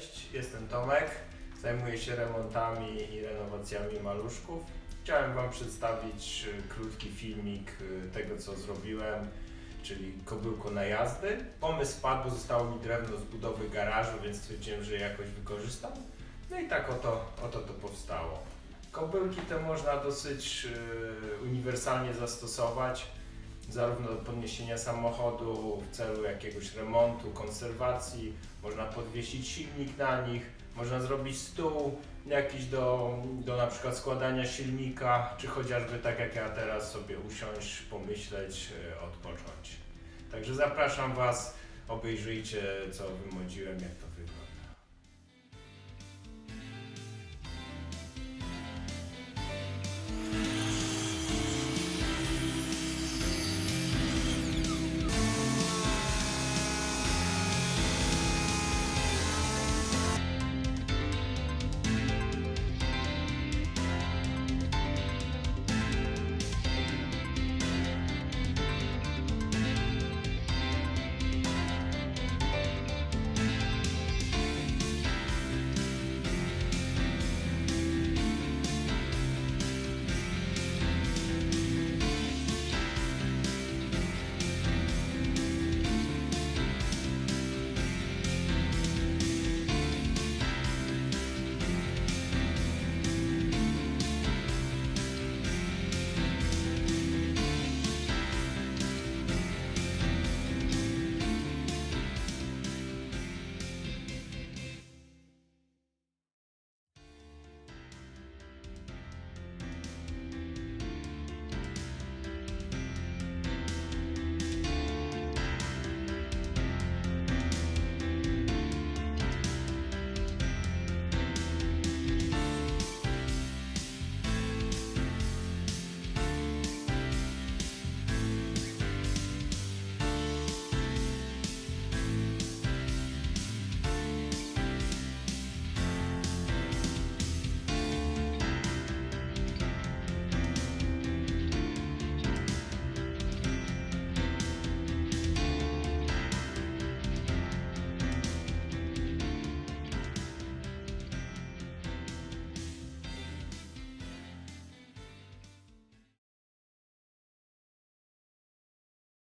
Cześć, jestem Tomek. Zajmuję się remontami i renowacjami maluszków. Chciałem Wam przedstawić y, krótki filmik y, tego, co zrobiłem, czyli kobyłko na jazdy. Pomysł wpadł, bo zostało mi drewno z budowy garażu, więc stwierdziłem, że je jakoś wykorzystam. No i tak oto, oto to powstało. Kobyłki te można dosyć y, uniwersalnie zastosować, zarówno do podniesienia samochodu w celu jakiegoś remontu, konserwacji, można podwiesić silnik na nich, można zrobić stół jakiś do, do na przykład składania silnika, czy chociażby tak jak ja teraz sobie usiąść, pomyśleć, y, odpocząć. Także zapraszam Was, obejrzyjcie co wymodziłem, jak to wygląda.